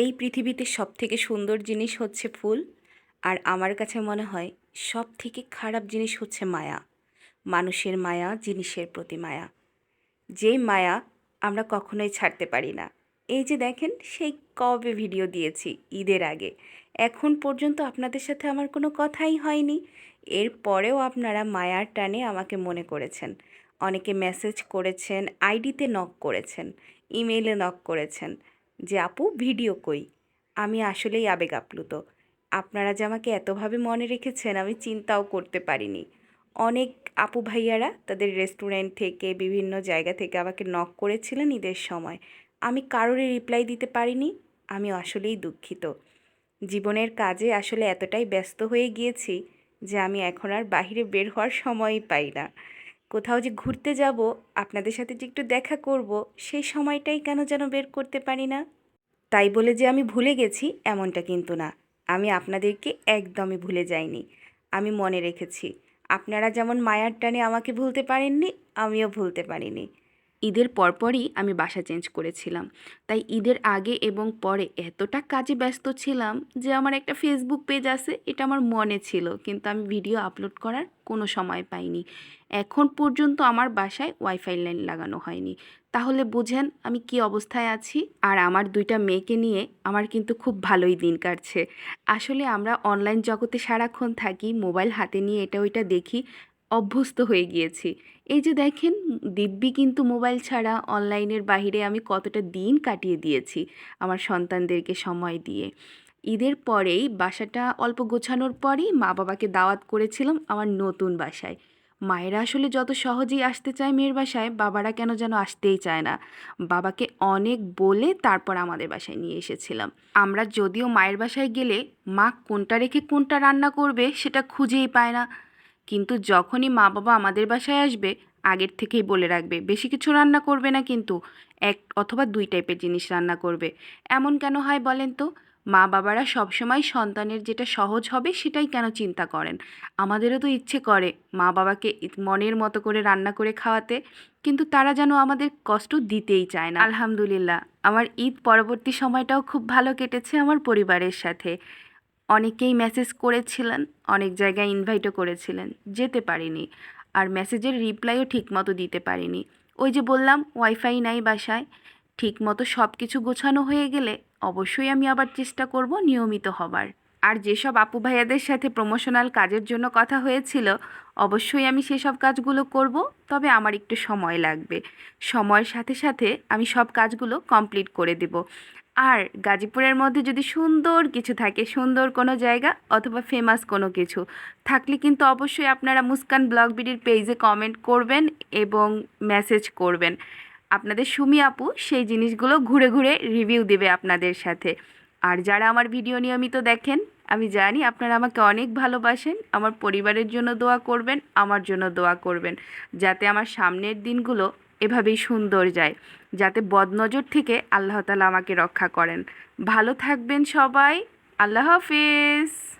এই পৃথিবীতে সব থেকে সুন্দর জিনিস হচ্ছে ফুল, আর আমার কাছে মনে হয় সব থেকে খারাপ জিনিস হচ্ছে মায়া। মানুষের মায়া, জিনিসের প্রতি মায়া। যে মায়া আমরা কখনোই ছাড়তে পারি না। এই যে দেখেন, সেই কবে ভিডিও দিয়েছি, ঈদের আগে। এখন পর্যন্ত আপনাদের সাথে আমার কোনো কথাই হয়নি। এর পরেও আপনারা মায়ার টানে আমাকে মনে করেছেন। অনেকে মেসেজ করেছেন, আইডিতে নক করেছেন ইমেইলে নক করেছেন। যে, আপু, ভিডিও কই? আমি আসলেই আবেগ আপ্লুত। আপনারা যে আমাকে এতভাবে মনে রেখেছেন, আমি চিন্তাও করতে পারিনি। অনেক আপু ভাইয়ারা তাদের রেস্টুরেন্ট থেকে, বিভিন্ন জায়গা থেকে আমাকে নক করেছিলেন ঈদের সময়। আমি কারোরই রিপ্লাই দিতে পারিনি আমি আসলেই দুঃখিত। জীবনের কাজে আসলে এতটাই ব্যস্ত হয়ে গিয়েছি যে, আমি এখন আর বাইরে বের হওয়ার সময়ই পাই না। কোথাও যে ঘুরতে যাব, আপনাদের সাথে যে একটু দেখা করব, সেই সময়টাই কেন যেন বের করতে পারি না? তাই বলে যে আমি ভুলে গেছি এমনটা কিন্তু না। আমি আপনাদেরকে একদমই ভুলে যাইনি। আমি মনে রেখেছি, আপনারা যেমন মায়ার টানে আমাকে ভুলতে পারেননি, আমিও ভুলতে পারিনি। ঈদের পরপরই আমি বাসা চেঞ্জ করেছিলাম। তাই ঈদের আগে এবং পরে এতটা কাজে ব্যস্ত ছিলাম যে আমার একটা ফেসবুক পেজ আছে, এটা আমার মনে ছিল, কিন্তু আমি ভিডিও আপলোড করার কোনো সময় পাইনি। এখন পর্যন্ত আমার বাসায় ওয়াইফাই লাইন লাগানো হয়নি। তাহলে বুঝেন আমি কি অবস্থায় আছি? আর আমার দুইটা মেয়েকে নিয়ে আমার কিন্তু খুব ভালোই দিন কাটছে। আসলে আমরা অনলাইন জগতে সারাক্ষণ থাকি মোবাইল হাতে নিয়ে এটা ওইটা দেখি অভ্যস্ত হয়ে গিয়েছি। এই যে দেখেন, দিব্যি কিন্তু মোবাইল ছাড়া অনলাইনের বাইরে আমি কতটা দিন কাটিয়ে দিয়েছি আমার সন্তানদেরকে সময় দিয়ে। ঈদের পরেই বাসাটা অল্প গোছানোর পরেই মা বাবাকে দাওয়াত করেছিলাম আমার নতুন বাসায়। মায়েরা আসলে যত সহজেই আসতে চায় মেয়ের বাসায়, বাবারা কেন যেন আসতেই চায় না। বাবাকে অনেক বলে তারপর আমাদের বাসায় নিয়ে এসেছিলাম। আমরা যদিও মায়ের বাসায় গেলে মা কোনটা রেখে কোনটা রান্না করবে সেটা খুঁজেই পায় না। কিন্তু যখনই মা বাবা আমাদের বাসায় আসবে, আগের থেকেই বলে রাখবে, বেশি কিছু রান্না করবে না কিন্তু, এক অথবা দুই টাইপের জিনিস রান্না করবে। এমন কেন হয় বলেন তো? মা বাবারা সবসময় সন্তানের যেটা সহজ হবে সেটাই কেন চিন্তা করেন? আমাদেরও তো ইচ্ছে করে মা বাবাকে মনের মতো করে রান্না করে খাওয়াতে, কিন্তু তারা যেন আমাদের কষ্ট দিতেই চায় না। আলহামদুলিল্লাহ, আমার ঈদ পরবর্তী সময়টাও খুব ভালো কেটেছে আমার পরিবারের সাথে। অনেকেই মেসেজ করেছিলেন, অনেক জায়গায় ইনভাইটও করেছিলেন, যেতে পারিনি। আর মেসেজের রিপ্লাইও ঠিকমতো দিতে পারিনি। ওই যে বললাম ওয়াইফাই নাই বাসায়, ঠিকমতো সব কিছু গোছানো হয়ে গেলে অবশ্যই আমি আবার চেষ্টা করব নিয়মিত হবার। আর যেসব আপু ভাইয়াদের সাথে প্রমোশনাল কাজের জন্য কথা হয়েছিল, অবশ্যই আমি সেসব কাজগুলো করব, তবে আমার একটু সময় লাগবে। সময়ের সাথে সাথে আমি সব কাজগুলো কমপ্লিট করে দেব। আর গাজীপুরের মধ্যে যদি সুন্দর কিছু থাকে, সুন্দর কোনো জায়গা অথবা ফেমাস কোনো কিছু, থাকলে কিন্তু অবশ্যই আপনারা মুস্কান ব্লগ বিডির পেজে কমেন্ট করবেন এবং মেসেজ করবেন। আপনাদের সুমি আপু সেই জিনিসগুলো ঘুরে ঘুরে রিভিউ দেবে আপনাদের সাথে। আর যারা আমার ভিডিও নিয়মিত দেখেন, আমি জানি আপনারা আমাকে অনেক ভালোবাসেন, আমার পরিবারের জন্য দোয়া করবেন, আমার জন্য দোয়া করবেন, যাতে আমার সামনের দিনগুলো এভাবেই সুন্দর যায়, যাতে বদনজর থেকে আল্লাহ তালা আমাকে রক্ষা করেন। ভালো থাকবেন সবাই, আল্লাহ হাফিজ।